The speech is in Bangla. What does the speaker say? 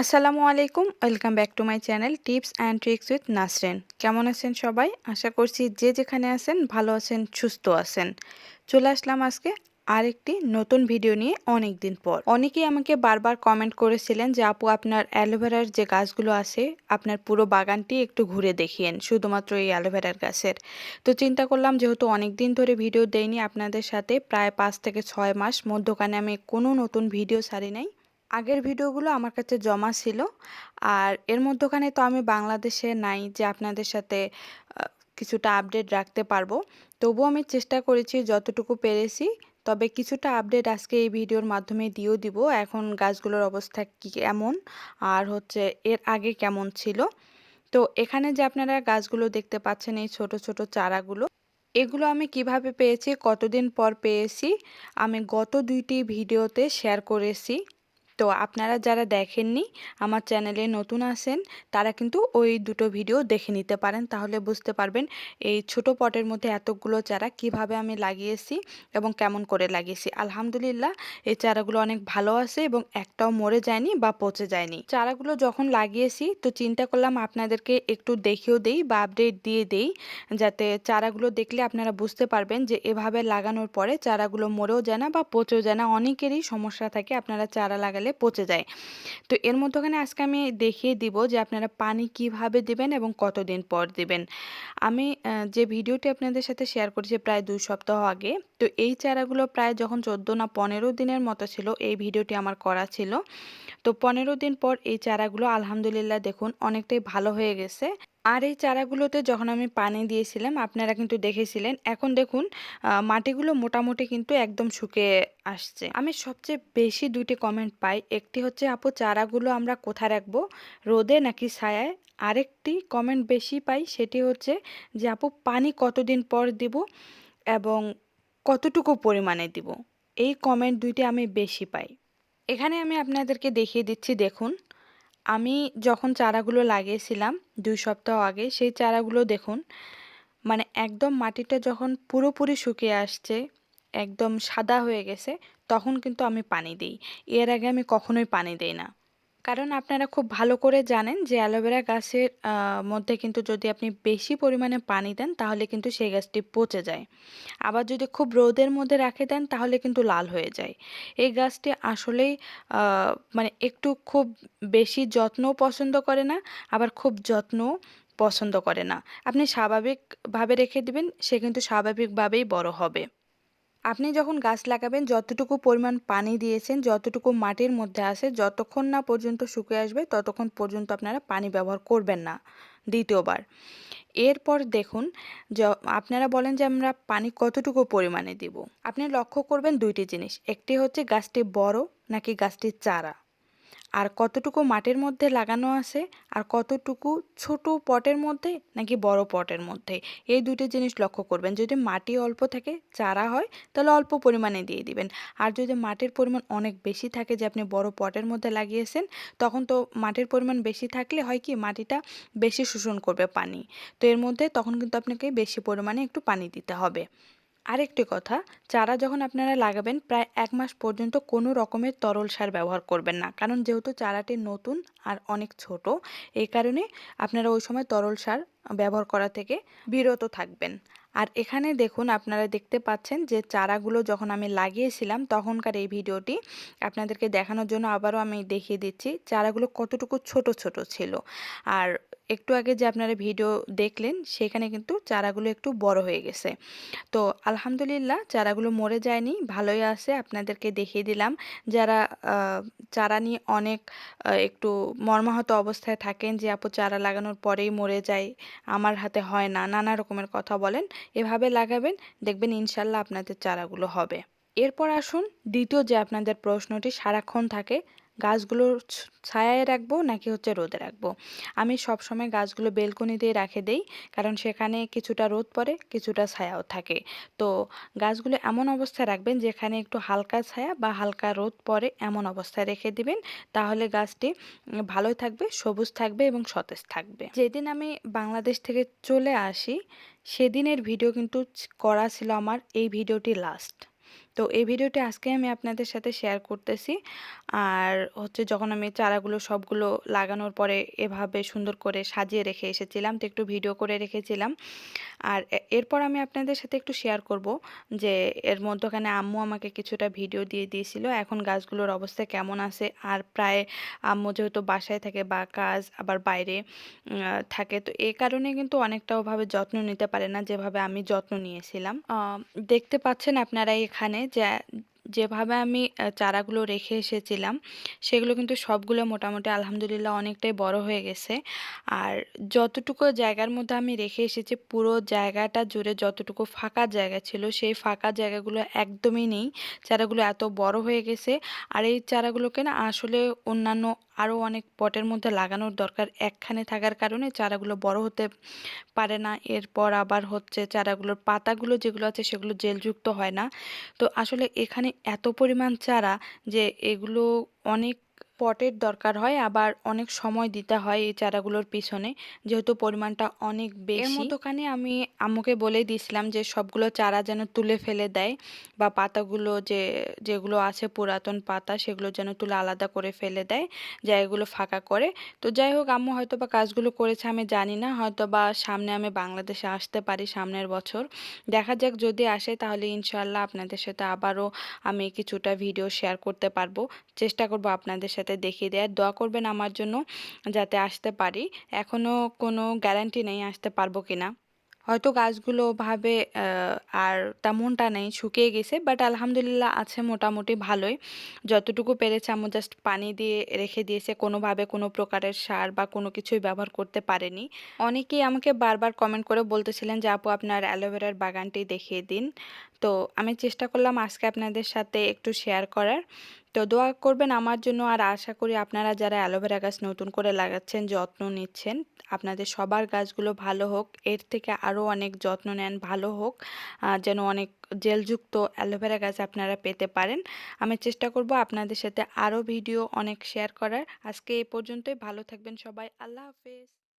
আসসালামু আলাইকুম, welcome back to my channel tips and tricks with Nasreen. কেমন আছেন সবাই? আশা করছি যে যেখানে আছেন ভালো আছেন, সুস্থ আছেন। চলে আসলাম আজকে আরেকটি নতুন ভিডিও নিয়ে অনেক দিন পর। অনেকেই আমাকে বারবার কমেন্ট করেছিলেন যে, আপু, আপনার অ্যালোভেরার যে গাছগুলো আছে, আপনার পুরো বাগানটি একটু ঘুরে দেখিয়েন, শুধুমাত্র এই অ্যালোভেরার গাছের। তো চিন্তা করলাম, যেহেতু অনেক দিন ধরে ভিডিও দেইনি আপনাদের সাথে, প্রায় পাঁচ থেকে ছয় মাস, মধ্যখানে আমি কোনো নতুন ভিডিও ছাড়ি নাই। আগের ভিডিওগুলো আমার কাছে জমা ছিল। আর এর মধ্যখানে তো আমি বাংলাদেশে নাই যে আপনাদের সাথে কিছুটা আপডেট রাখতে পারব। তবুও আমি চেষ্টা করেছি যতটুকু পেরেছি। তবে কিছুটা আপডেট আজকে এই ভিডিওর মাধ্যমে দিয়েও দিব। এখন গাছগুলোর অবস্থা কি কেমন? আর হচ্ছে এর আগে কেমন ছিল? তো এখানে যে আপনারা গাছগুলো দেখতে পাচ্ছেন, এই ছোট ছোট চারাগুলো, এগুলো আমি কীভাবে পেয়েছি, কতদিন পর পেয়েছি, আমি গত দুইটি ভিডিওতে শেয়ার করেছি। তো আপনারা যারা দেখেননি, আমার চ্যানেলে নতুন আসেন তারা কিন্তু ওই দুটো ভিডিও দেখে নিতে পারেন। তাহলে বুঝতে পারবেন এই ছোট পটের মধ্যে এতগুলো চারা কীভাবে আমি লাগিয়েছি এবং কেমন করে লাগিয়েছি। আলহামদুলিল্লাহ, এই চারাগুলো অনেক ভালো আছে এবং একটাও মরে যায়নি বা পচে যায়নি। চারাগুলো যখন লাগিয়েছি, তো চিন্তা করলাম আপনাদেরকে একটু দেখেও দেই বা আপডেট দিয়ে দেই, যাতে চারাগুলো দেখলে আপনারা বুঝতে পারবেন যে এভাবে লাগানোর পরে চারাগুলো মরেও যায় না বা পচেও যায় না। অনেকেরই সমস্যা থাকে আপনারা চারা লাগালে। গেলে পচে যায়। তো এর মধ্যখানে আজকে আমি দেখিয়ে দিব যে আপনারা পানি কীভাবে দিবেন এবং কতদিন পর দিবেন। আমি যে ভিডিওটি আপনাদের সাথে শেয়ার করেছি প্রায় দুই সপ্তাহ আগে, তো এই চারাগুলো প্রায় যখন চোদ্দ না পনেরো দিনের মতো ছিল, এই ভিডিওটি আমার করা ছিল। তো পনেরো দিন পর এই চারাগুলো আলহামদুলিল্লাহ দেখুন অনেকটাই ভালো হয়ে গেছে। আর এই চারাগুলোতে যখন আমি পানি দিয়েছিলাম, আপনারা কিন্তু দেখেছিলেন, এখন দেখুন মাটিগুলো মোটামুটি কিন্তু একদম শুকিয়ে আসছে। আমি সবচেয়ে বেশি দুইটি কমেন্ট পাই, একটি হচ্ছে, আপু, চারাগুলো আমরা কোথায় রাখব? রোদে নাকি ছায়ায়? আরেকটি কমেন্ট বেশি পাই, সেটি হচ্ছে, যে, আপু, পানি কতদিন পর দিব এবং কতটুকু পরিমাণে দিব? এই কমেন্ট দুইটি আমি বেশি পাই। এখানে আমি আপনাদেরকে দেখিয়ে দিচ্ছি, দেখুন। আমি যখন চারাগুলো লাগিয়েছিলাম দুই সপ্তাহ আগে, সেই চারাগুলো দেখুন মানে একদম মাটিটা যখন পুরোপুরি শুকিয়ে আসছে, একদম সাদা হয়ে গেছে, তখন কিন্তু আমি পানি দিই। এর আগে আমি কখনোই পানি দিই না। কারণ আপনারা খুব ভালো করে জানেন যে অ্যালোভেরা গাছের মধ্যে কিন্তু যদি আপনি বেশি পরিমাণে পানি দেন, তাহলে কিন্তু সেই গাছটি পচে যায়। আবার যদি খুব রোদের মধ্যে রাখে দেন, তাহলে কিন্তু লাল হয়ে যায়। এই গাছটি আসলেই মানে একটু খুব বেশি যত্নও পছন্দ করে না, আবার খুব যত্ন পছন্দ করে না। আপনি স্বাভাবিকভাবে রেখে দিবেন, সে কিন্তু স্বাভাবিকভাবেই বড় হবে। আপনি যখন গাছ লাগাবেন, যতটুকু পরিমাণ পানি দিয়েছেন, যতটুকু মাটির মধ্যে আছে, যতক্ষণ না পর্যন্ত শুকিয়ে আসবে, ততক্ষণ পর্যন্ত আপনারা পানি ব্যবহার করবেন না দ্বিতীয়বার। এরপর দেখুন আপনারা বলেন যে আমরা পানি কতটুকু পরিমাণে দিব। আপনি লক্ষ্য করবেন দুইটি জিনিস, একটি হচ্ছে গাছটি বড়, নাকি গাছটির চারা। আর কতটুকু মাটির মধ্যে লাগানো আছে আর কতটুকু ছোট পটের মধ্যে নাকি বড় পটের মধ্যে? এই দুটি জিনিস লক্ষ্য করবেন। যদি মাটি অল্প থাকে, চারা হয়, তাহলে অল্প পরিমাণে দিয়ে দিবেন। আর যদি মাটির পরিমাণ অনেক বেশি থাকে যে আপনি বড় পটের মধ্যে লাগিয়েছেন, তখন তো মাটির পরিমাণ বেশি থাকলে হয় কি, মাটিটা বেশি শোষণ করবে পানি। তো এর মধ্যে তখন কিন্তু আপনাকে বেশি পরিমাণে একটু পানি দিতে হবে। আরেকটি কথা, চারা যখন আপনারা লাগাবেন প্রায় এক মাস পর্যন্ত কোনো রকমের তরল সার ব্যবহার করবেন না। কারণ যেহেতু চারাটি নতুন আর অনেক ছোট, এই কারণে আপনারা ওই সময় তরল সার ব্যবহার করা থেকে বিরত থাকবেন। আর এখানে দেখুন, আপনারা দেখতে পাচ্ছেন যে চারাগুলো যখন আমি লাগিয়েছিলাম, তখনকার এই ভিডিওটি আপনাদেরকে দেখানোর জন্য আবারও আমি দেখিয়ে দিচ্ছি চারাগুলো কতটুকু ছোট ছোট ছিল। আর একটু আগে যে আপনারা ভিডিও দেখলেন, সেখানে কিন্তু চারাগুলো একটু বড় হয়ে গেছে। তো আলহামদুলিল্লাহ চারাগুলো মরে যায়নি, ভালোই আছে, আপনাদেরকে দেখিয়ে দিলাম। যারা চারা নিয়ে অনেক একটু মর্মাহত অবস্থায় থাকেন যে, আপু, চারা লাগানোর পরেই মরে যায়, আমার হাতে হয় না, নানা রকমের কথা বলেন, এভাবে লাগাবেন, দেখবেন ইনশাল্লাহ আপনাদের চারাগুলো হবে। এরপর আসুন, দ্বিতীয় যে আপনাদের প্রশ্নটি, সারাক্ষণ থাকে গাছগুলো ছায়ায় রাখব নাকি হচ্ছে রোদে রাখব? আমি সব সময় গাছগুলো বেলকনিতেই রাখে দেই, কারণ সেখানে কিছুটা রোদ পড়ে, কিছুটা ছায়াও থাকে। তো গাছগুলো এমন অবস্থায় রাখবেন যেখানে একটু হালকা ছায়া বা হালকা রোদ পড়ে এমন অবস্থায় রেখে দিবেন, তাহলে গাছটি ভালোই থাকবে, সবুজ থাকবে এবং সতেজ থাকবে। যেদিন আমি বাংলাদেশ থেকে চলে আসি, সেদিনের ভিডিও কিন্তু করা ছিল আমার, এই ভিডিওটি লাস্ট। তো এই ভিডিওটি আজকে আমি আপনাদের সাথে শেয়ার করতেছি। আর হচ্ছে যখন আমি চারাগুলো সবগুলো লাগানোর পরে এভাবে সুন্দর করে সাজিয়ে রেখে এসেছিলাম, তো একটু ভিডিও করে রেখেছিলাম। আর এরপর আমি আপনাদের সাথে একটু শেয়ার করব যে এর মধ্যখানে আম্মু আমাকে কিছুটা ভিডিও দিয়ে দিয়েছিল, এখন গাছগুলোর অবস্থা কেমন আছে? আর প্রায় আম্মু যেহেতু বাসায় থাকে বা কাজ আবার বাইরে থাকে, তো এই কারণে কিন্তু অনেকটা ওভাবে যত্ন নিতে পারে না যেভাবে আমি যত্ন নিয়েছিলাম। দেখতে পাচ্ছেন আপনারা এখানে যে যেভাবে আমি চারাগুলো রেখে এসেছিলাম, সেগুলো কিন্তু সবগুলো মোটামুটি আলহামদুলিল্লাহ অনেকটাই বড় হয়ে গেছে। আর যতটুকু জায়গার মধ্যে আমি রেখে এসেছি, পুরো জায়গাটা জুড়ে যতটুকু ফাঁকা জায়গা ছিল, সেই ফাঁকা জায়গাগুলো একদমই নেই। চারাগুলো এত বড় হয়ে গেছে। আর এই চারাগুলোকে না আসলে অন্যান্য আরও অনেক পটের মধ্যে লাগানোর দরকার। একখানে থাকার কারণে চারাগুলো বড় হতে পারে না। এরপর আবার হচ্ছে চারাগুলোর পাতাগুলো যেগুলো আছে, সেগুলো জেলযুক্ত হয় না। তো আসলে এখানে এত পরিমাণ চারা যে এগুলো অনেক পটের দরকার হয় আবার অনেক সময় দিতে হয় এই চারাগুলোর পিছনে। যেহেতু পরিমাণটা অনেক বেশি। মতোখানে আমি আম্মুকে বলে দিয়েছিলাম যে সবগুলো চারা যেন তুলে ফেলে দেয় বা পাতাগুলো যে যেগুলো আছে পুরাতন পাতা সেগুলো যেন তুলে আলাদা করে ফেলে দেয় জায়গাগুলো ফাঁকা করে। তো যাই হোক আম্মু হয়তো বা কাজগুলো করেছে আমি জানি না। হয়তো বা সামনে আমি বাংলাদেশে আসতে পারি সামনের বছর। দেখা যাক যদি আসে তাহলে ইনশাল্লাহ আপনাদের সাথে আবারও আমি কিছুটা ভিডিও শেয়ার করতে পারব। চেষ্টা করব আপনাদের সাথে সাথে দেখিয়ে দেয়। আর দোয়া করবেন আমার জন্য যাতে আসতে পারি। এখনও কোনো গ্যারান্টি নেই আসতে পারব কিনা। হয়তো গাছগুলো ভাবে আর তেমনটা নেই, শুকিয়ে গেছে বাট আলহামদুলিল্লাহ আছে মোটামুটি ভালোই। যতটুকু পেরেছে আমি জাস্ট পানি দিয়ে রেখে দিয়েছে। কোনোভাবে কোনো প্রকারের সার বা কোনো কিছুই ব্যবহার করতে পারেনি। অনেকেই আমাকে বারবার কমেন্ট করে বলতেছিলেন যে, আপু, আপনার অ্যালোভেরার বাগানটি দেখিয়ে দিন। তো আমি চেষ্টা করলাম আজকে আপনাদের সাথে একটু শেয়ার করার। তো দোয়া করবেন আমার জন্য। আর আশা করি আপনারা যারা অ্যালোভেরা গাছ নতুন করে লাগাচ্ছেন, যত্ন নিচ্ছেন, আপনাদের সবার গাছগুলো ভালো হোক, এর থেকে আরও অনেক যত্ন নেন, ভালো হোক যেন অনেক জেলযুক্ত অ্যালোভেরা গাছ আপনারা পেতে পারেন। আমি চেষ্টা করব আপনাদের সাথে আরও ভিডিও অনেক শেয়ার করার। আজকে এ পর্যন্তই, ভালো থাকবেন সবাই, আল্লাহ হাফেজ।